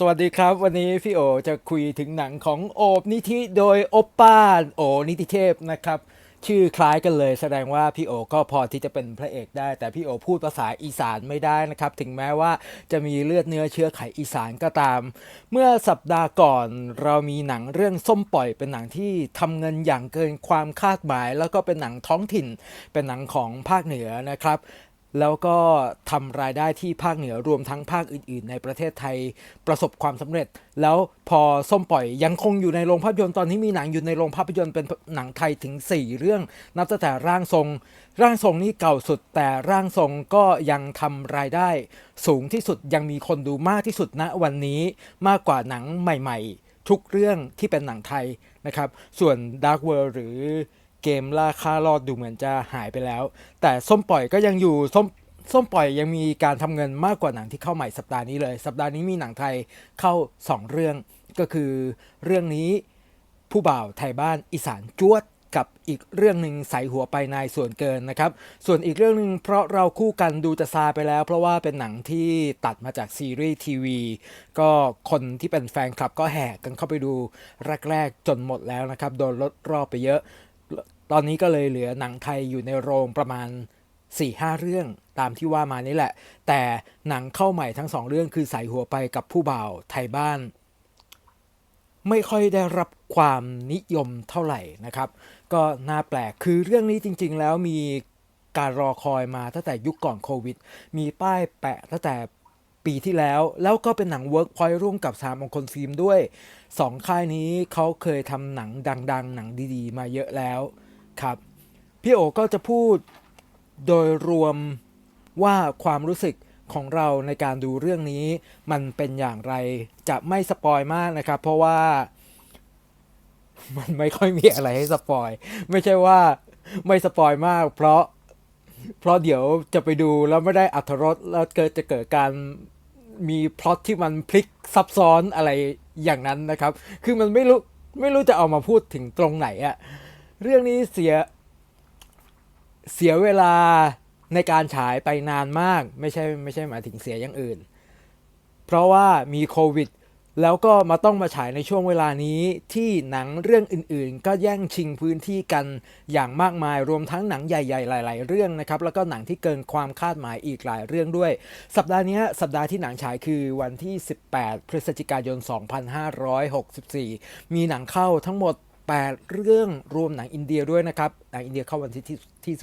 สวัสดีครับ วันนี้พี่โอจะคุยถึงหนังของโอบนิธิโดยโอปป้าโอนิติเทพนะครับ ชื่อคล้ายกันเลยแสดงว่าพี่โอก็พอที่จะเป็นพระเอกได้ แต่พี่โอพูดภาษาอีสานไม่ได้นะครับ ถึงแม้ว่าจะมีเลือดเนื้อเชื้อไขอีสานก็ตาม เมื่อสัปดาห์ก่อนเรามีหนังเรื่องส้มปล่อยเป็นหนังที่ทำเงินอย่างเกินความคาดหมาย แล้วก็เป็นหนังท้องถิ่น เป็นหนังของภาคเหนือนะครับ แล้วก็ทำรายได้ที่ภาคเหนือรวมทั้งภาคอื่น ๆ ในประเทศไทยประสบความสำเร็จ แล้วพอส้มปล่อยยังคงอยู่ในโรงภาพยนตร์ตอนนี้มีหนังอยู่ในโรงภาพยนตร์เป็นหนังไทยถึง 4 เรื่อง นับตั้งแต่ร่างทรง ร่างทรงนี่เก่าสุด แต่ร่างทรงก็ยังทำรายได้ สูงที่สุดยังมีคนดูมากที่สุดณวันนี้มากกว่าหนังใหม่ ๆ ทุกเรื่องที่เป็นหนังไทยนะครับ ส่วน Dark World หรือ เกมล่าค่ารอดดูเหมือนจะหายไปแล้ว แต่ส้มปล่อยก็ยังอยู่ส้มส้มปล่อยยังมีการทำเงินมากกว่าหนังที่เข้าใหม่สัปดาห์นี้เลย สัปดาห์นี้มีหนังไทยเข้า 2 เรื่องก็คือเรื่องนี้ผู้บ่าวไทยบ้านอีสานจวดกับอีกเรื่องหนึ่งใส่หัวไปนายส่วนเกินนะครับ ส่วนอีกเรื่องหนึ่งเพราะเราคู่กันดูจะซาไปแล้ว เพราะว่าเป็นหนังที่ตัดมาจากซีรีส์ทีวี ก็คนที่เป็นแฟนคลับก็แห่กันเข้าไปดูแรกๆจนหมดแล้วนะครับ โดนลดรอบไปเยอะ ตอนนี้ก็เลยเหลือหนังไทยอยู่ในโรงประมาณ 4-5 เรื่องตามที่ว่ามานี่แหละ แต่หนังเข้าใหม่ทั้งสองเรื่องคือใส่หัวไปกับผู้บ่าวไทยบ้าน ไม่ค่อยได้รับความนิยมเท่าไหร่นะครับ ก็น่าแปลกคือเรื่องนี้จริง ๆ แล้วมีการรอคอยมาตั้งแต่ยุคก่อนโควิด มีป้ายแปะตั้งแต่ปีที่แล้ว แล้วก็เป็นหนัง Workpoint ร่วมกับสามมงคลฟิล์มด้วยสองค่ายนี้เขาเคยทำหนังดัง ๆ หนังดี ๆ มาเยอะแล้ว ครับ พี่โอก็จะพูดโดยรวมว่าความรู้สึกของเราในการดูเรื่องนี้มันเป็นอย่างไรจะไม่สปอยมากนะครับ เพราะว่า มันไม่ค่อยมีอะไรให้สปอย ไม่ใช่ว่าไม่สปอยมาก เพราะ เพราะเดี๋ยวจะไปดูแล้วไม่ได้อัธรสแล้วเกิดจะเกิดการมีพล็อตที่มันพลิกซับซ้อนอะไรอย่างนั้นนะครับ คือมันไม่รู้ไม่รู้จะเอามาพูดถึงตรงไหนอะ เรื่องนี้เสียเสียเวลาในการฉายไปนานมาก ไม่ใช่ไม่ใช่หมายถึงเสียอย่างอื่น เพราะว่ามีโควิด แล้วก็มาต้องมาฉายในช่วงเวลานี้ที่หนังเรื่องอื่นๆ ก็แย่งชิงพื้นที่กันอย่างมากมายรวมทั้งหนังใหญ่ๆ หลาย ๆ เรื่องนะครับ แล้วก็หนังที่เกินความคาดหมายอีกหลายเรื่องด้วย สัปดาห์นี้สัปดาห์ที่หนังฉายคือวันที่ 18 พฤศจิกายน 2564 มีหนังเข้าทั้งหมด 8 เรื่องรวมหนังอินเดียด้วยนะครับ หนังอินเดียเข้าวันที่ที่ 19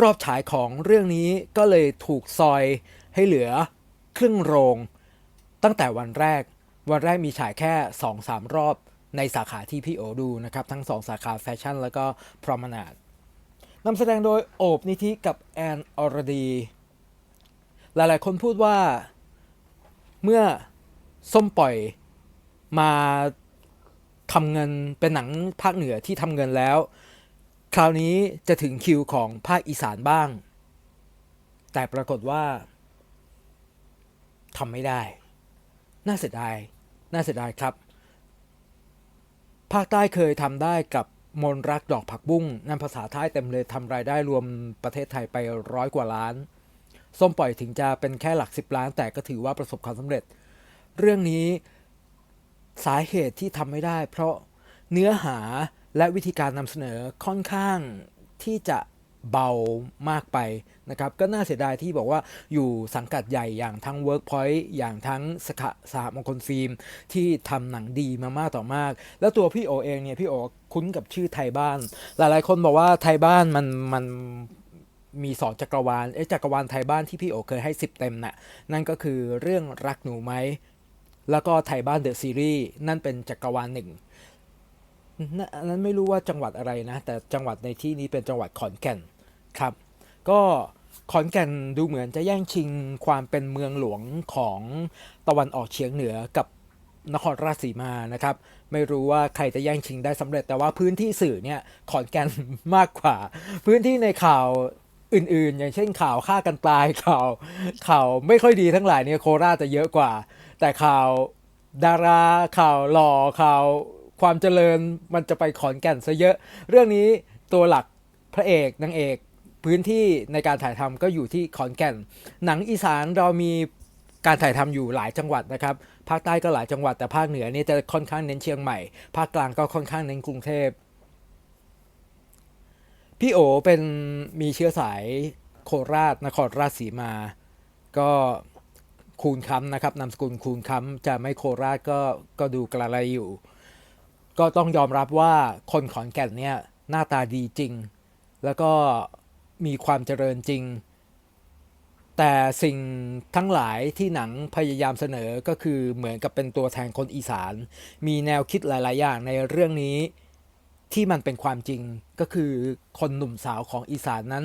รอบฉายของเรื่องนี้ก็เลยถูกซอยให้เหลือครึ่งโรง ตั้งแต่วันแรก วันแรกมีฉายแค่ 2-3 รอบในสาขาที่พี่โอดูนะครับ ทั้ง 2 สาขาแฟชั่นแล้วก็พรอมนาดนำแสดงโดยโอบนิธิกับแอนอรดี หลายๆ คนพูดว่าเมื่อส้มปล่อย มาทำเงินเป็นหนังภาคเหนือที่ทำเงินแล้ว คราวนี้จะถึงคิวของภาคอีสานบ้าง แต่ปรากฏว่าทำไม่ได้ น่าเสียดาย น่าเสียดายครับ ภาคใต้เคยทำได้กับมนรักดอกผักบุ้งนั่นภาษาใต้เต็มเลยทำรายได้รวมประเทศไทยไปร้อยกว่าล้าน ส้มปล่อยถึงจะเป็นแค่หลักสิบล้านแต่ก็ถือว่าประสบความสำเร็จ เรื่องนี้ สาเหตุที่ทำไม่ได้ เพราะเนื้อหาและวิธีการนำเสนอค่อนข้างที่จะเบามากไปนะครับ ก็น่าเสียดายที่บอกว่าอยู่สังกัดใหญ่อย่างทั้ง Workpoint อย่างทั้งสขสหมงคลฟิล์ม ที่ทำหนังดีมามากต่อมาก แล้วตัวพี่โอเองเนี่ยพี่โอคุ้นกับชื่อไทยบ้าน หลายๆคนบอกว่าไทยบ้านมันมันมีสองจักรวาลเอ๊ะจักรวาลไทยบ้านที่พี่โอเคยให้ 10 เต็มน่ะนั่นก็คือเรื่องรักหนูไหม แล้วก็ไทยบ้านเดอะซีรีส์นั่นเป็นจักรวาลหนึ่งน,นั้นไม่รู้ว่าจังหวัดอะไรนะ แต่จังหวัดในที่นี้เป็นจังหวัดขอนแก่นครับ ก็ขอนแก่นดูเหมือนจะแย่งชิงความเป็นเมืองหลวงของตะวันออกเฉียงเหนือกับนครราชสีมานะครับ ไม่รู้ว่าใครจะแย่งชิงได้สำเร็จ แต่ว่าพื้นที่สื่อเนี่ยขอนแก่นมากกว่า พื้นที่ในข่าวอื่นๆ อย่างเช่นข่าวฆ่ากันตายข่าวข่าวไม่ค่อยดีทั้งหลายเนี่ยโคราชจะเยอะกว่า แต่ข่าวดาราข่าวหล่อข่าวความเจริญมันจะไปขอนแก่นซะเยอะ เรื่องนี้ตัวหลักพระเอกนางเอกพื้นที่ในการถ่ายทำก็อยู่ที่ขอนแก่น หนังอีสานเรามีการถ่ายทำอยู่หลายจังหวัดนะครับ ภาคใต้ก็หลายจังหวัดแต่ภาคเหนือนี่จะค่อนข้างเน้นเชียงใหม่ ภาคกลางก็ค่อนข้างเน้นกรุงเทพ พี่โอเป็นมีเชื้อสายโคราชนครราชสีมา ก็ คูณค้ำนะครับนามสกุลคูณค้ำจะไม่โคราชก็ก็ดูกระไรอยู่ ก็ต้องยอมรับว่าคนขอนแก่นเนี่ยหน้าตาดีจริง แล้วก็มีความเจริญจริง แต่สิ่งทั้งหลายที่หนังพยายามเสนอก็คือเหมือนกับเป็นตัวแทนคนอีสาน มีแนวคิดหลาย ๆ อย่างในเรื่องนี้ที่มันเป็นความจริงก็คือคนหนุ่มสาวของอีสานนั้น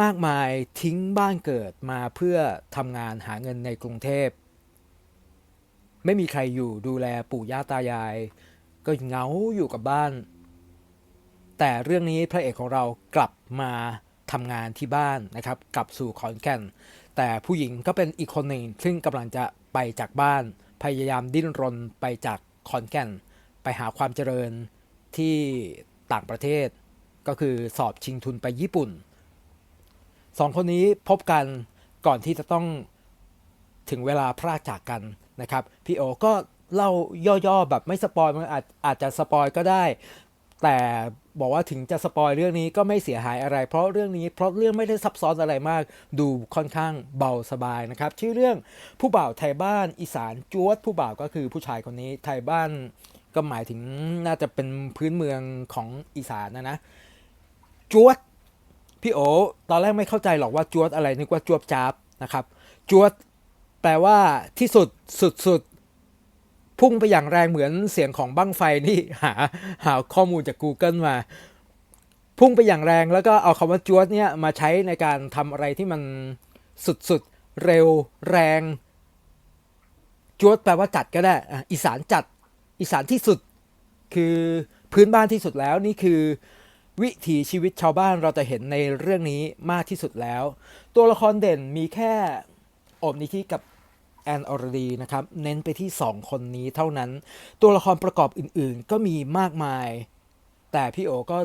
มากมายทิ้งบ้านเกิดมาเพื่อทำงานหาเงินในกรุงเทพ ไม่มีใครอยู่ดูแลปู่ย่าตายาย ก็เหงาอยู่กับบ้าน แต่เรื่องนี้พระเอกของเรากลับมาทำงานที่บ้านนะครับ กลับสู่ขอนแก่น แต่ผู้หญิงก็เป็นอีกคนหนึ่งซึ่งกำลังจะไปจากบ้าน พยายามดิ้นรนไปจากขอนแก่น ไปหาความเจริญที่ต่างประเทศ ก็คือสอบชิงทุนไปญี่ปุ่น สองคนนี้พบกันก่อนที่จะต้องถึงเวลาพรากจากกันนะครับ พี่โอก็เล่าย่อๆแบบไม่สปอยมันอาจอาจจะสปอยก็ได้ แต่บอกว่าถึงจะสปอยเรื่องนี้ก็ไม่เสียหายอะไร เพราะเรื่องนี้เพราะเรื่องไม่ได้ซับซ้อนอะไรมาก ดูค่อนข้างเบาสบายนะครับ ชื่อเรื่องผู้บ่าวไทยบ้านอีสานจวดผู้บ่าวก็คือผู้ชายคนนี้ไทยบ้านก็หมายถึงน่าจะเป็นพื้นเมืองของอีสานนะนะจวด พี่โอตอนแรกไม่เข้าใจหรอกว่าจวดอะไรนึกว่าจวบจ้าบนะครับจวดแปลว่าที่สุดสุดสุดพุ่งไปอย่างแรงเหมือนเสียงของบั้งไฟนี่หาหาข้อมูลจาก Google มา พุ่งไปอย่างแรงแล้วก็เอาคำว่าจวดเนี่ยมาใช้ในการทำอะไรที่มันสุดสุดเร็วแรงจวดแปลว่าจัดก็ได้อีสานจัดอีสานที่สุดคือพื้นบ้านที่สุดแล้วนี่คือ วิถีชีวิตชาวบ้านเราจะเห็นในเรื่องนี้มากที่สุดแล้ว ตัวละครเด่นมีแค่โอบนิธิกับแอนอรดีนะครับ เน้นไปที่ 2 คนนี้เท่านั้น ตัวละครประกอบอื่นๆ ก็มีมากมาย แต่พี่โอก็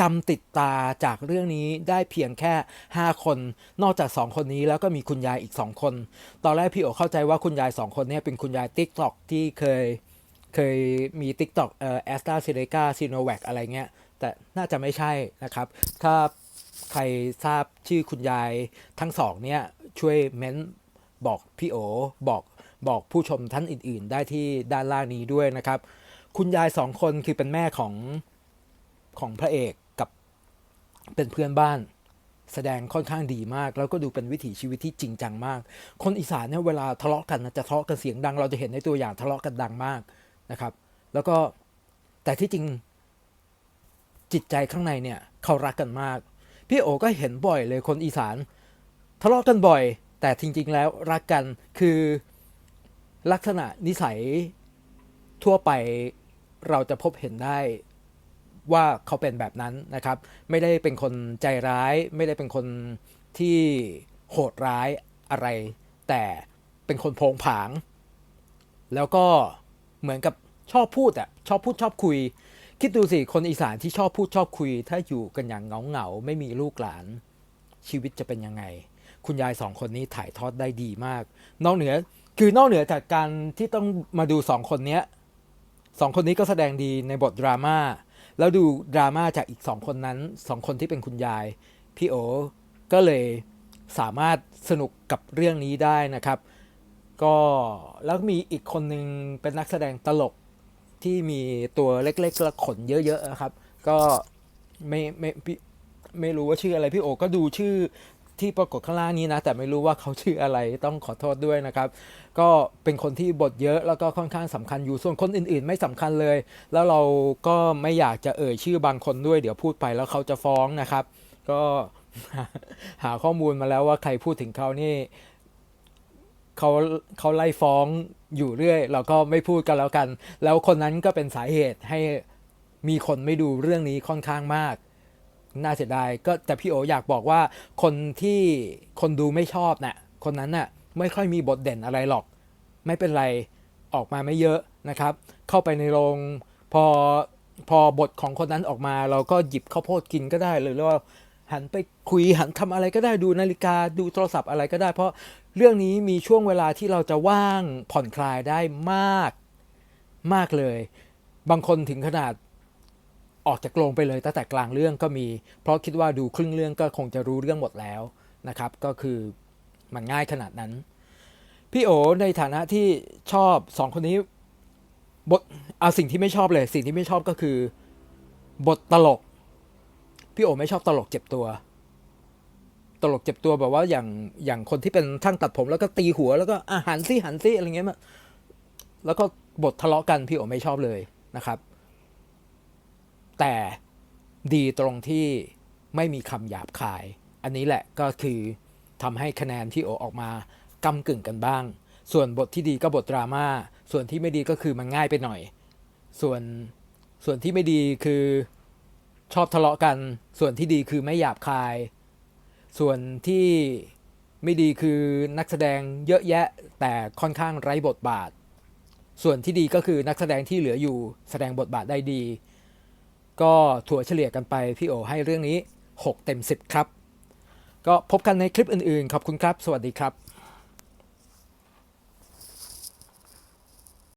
จำติดตาจากเรื่องนี้ได้เพียงแค่ 5 คน นอกจาก 2 คนนี้แล้วก็มีคุณยายอีก 2 คน ตอนแรกพี่โอเข้าใจว่าคุณยาย 2 คนนี้เป็นคุณยาย t ิ k t o k ที่เคยเคยมี TikTok เอ่อแอสตาเซเนกาซีโนแวคอะไรเงี้ย แต่น่าจะไม่ใช่นะครับ ถ้าใครทราบชื่อคุณยายทั้งสองเนี่ยช่วยเม้นบอกพี่โอบอกบอกผู้ชมท่านอื่น ๆ ได้ที่ด้านล่างนี้ด้วยนะครับ คุณยายสองคนคือเป็นแม่ของของพระเอกกับเป็นเพื่อนบ้านแสดงค่อนข้างดีมาก แล้วก็ดูเป็นวิถีชีวิตที่จริงจังมาก คนอีสานเนี่ยเวลาทะเลาะกันจะทะเลาะกันเสียงดัง เราจะเห็นในตัวอย่างทะเลาะกันดังมากนะครับ แล้วก็แต่ที่จริง จิตใจข้างในเนี่ยเขารักกันมาก พี่โอก็เห็นบ่อยเลยคนอีสานทะเลาะกันบ่อย แต่จริง ๆ แล้วรักกันคือลักษณะนิสัยทั่วไปเราจะพบเห็นได้ว่าเขาเป็นแบบนั้นนะครับ ไม่ได้เป็นคนใจร้าย ไม่ได้เป็นคนที่โหดร้ายอะไร แต่เป็นคนโผงผาง แล้วก็เหมือนกับชอบพูดอะชอบพูดชอบคุย คิดดูสิ คนอีสานที่ชอบพูดชอบคุย ถ้าอยู่กันอย่างเงาเงาไม่มีลูกหลาน ชีวิตจะเป็นยังไง คุณยายสองคนนี้ถ่ายทอดได้ดีมาก นอกเหนือ คือนอกเหนือจากการที่ต้องมาดูสองคนเนี้ยสองคนนี้ก็แสดงดีในบทดราม่าแล้วดูดราม่าจากอีกสองคนนั้นสองคนที่เป็นคุณยาย พี่โอก็เลยสามารถสนุกกับเรื่องนี้ได้นะครับ ก็แล้วมีอีกคนหนึ่งเป็นนักแสดงตลก ที่มีตัวเล็กๆและขนเยอะๆนะครับ ก็ไม่ไม่พี่ไม่รู้ว่าชื่ออะไรพี่โอก็ดูชื่อที่ปรากฏข้างล่างนี้นะ แต่ไม่รู้ว่าเขาชื่ออะไรต้องขอโทษด้วยนะครับ ก็เป็นคนที่บทเยอะแล้วก็ค่อนข้างสำคัญอยู่ส่วนคนอื่นๆ ไม่สำคัญเลย แล้วเราก็ไม่อยากจะเอ่ยชื่อบางคนด้วย เดี๋ยวพูดไปแล้วเขาจะฟ้องนะครับ ก็หาข้อมูลมาแล้วว่าใครพูดถึงเขานี่ เขาเขาไล่ฟ้องอยู่เรื่อย เราก็ไม่พูดกันแล้วกัน แล้วคนนั้นก็เป็นสาเหตุให้มีคนไม่ดูเรื่องนี้ค่อนข้างมาก น่าเสียดายก็แต่พี่โออยากบอกว่าคนที่คนดูไม่ชอบน่ะคนนั้นน่ะไม่ค่อยมีบทเด่นอะไรหรอก ไม่เป็นไรออกมาไม่เยอะนะครับ เข้าไปในโรงพอพอบทของคนนั้นออกมา เราก็หยิบข้าวโพดกินก็ได้หรือว่า หันไปคุยหันทำอะไรก็ได้ดูนาฬิกาดูโทรศัพท์อะไรก็ได้ เพราะเรื่องนี้มีช่วงเวลาที่เราจะว่างผ่อนคลายได้มากมากเลย บางคนถึงขนาดออกจากโรงไปเลยตั้งแต่กลางเรื่องก็มี เพราะคิดว่าดูครึ่งเรื่องก็คงจะรู้เรื่องหมดแล้วนะครับ ก็คือมันง่ายขนาดนั้น พี่โอในฐานะที่ชอบสองคนนี้บทเอาสิ่งที่ไม่ชอบเลย สิ่งที่ไม่ชอบก็คือบทตลก พี่โอไม่ชอบตลกเจ็บตัว ตลกเจ็บตัวแบบว่าอย่างอย่างคนที่เป็นช่างตัดผมแล้วก็ตีหัวแล้วก็อาหันซี่หันซี่อะไรเงี้ยมาแล้วก็บททะเลาะกันพี่โอไม่ชอบเลยนะครับ แต่ดีตรงที่ไม่มีคำหยาบคาย อันนี้แหละก็คือทำให้คะแนนที่โอออกมากำกึ่งกันบ้าง ส่วนบทที่ดีก็บทดราม่า ส่วนที่ไม่ดีก็คือมันง่ายไปหน่อย ส่วนส่วนที่ไม่ดีคือ ชอบทะเลาะกัน ส่วนที่ดีคือไม่หยาบคาย ส่วนที่ไม่ดีคือนักแสดงเยอะแยะแต่ค่อนข้างไร้บทบาท ส่วนที่ดีก็คือนักแสดงที่เหลืออยู่แสดงบทบาทได้ดี ก็ถั่วเฉลี่ยกันไปพี่โอให้เรื่องนี้ 6 เต็ม 10 ครับ ก็พบกันในคลิปอื่นๆ ขอบคุณครับ สวัสดีครับ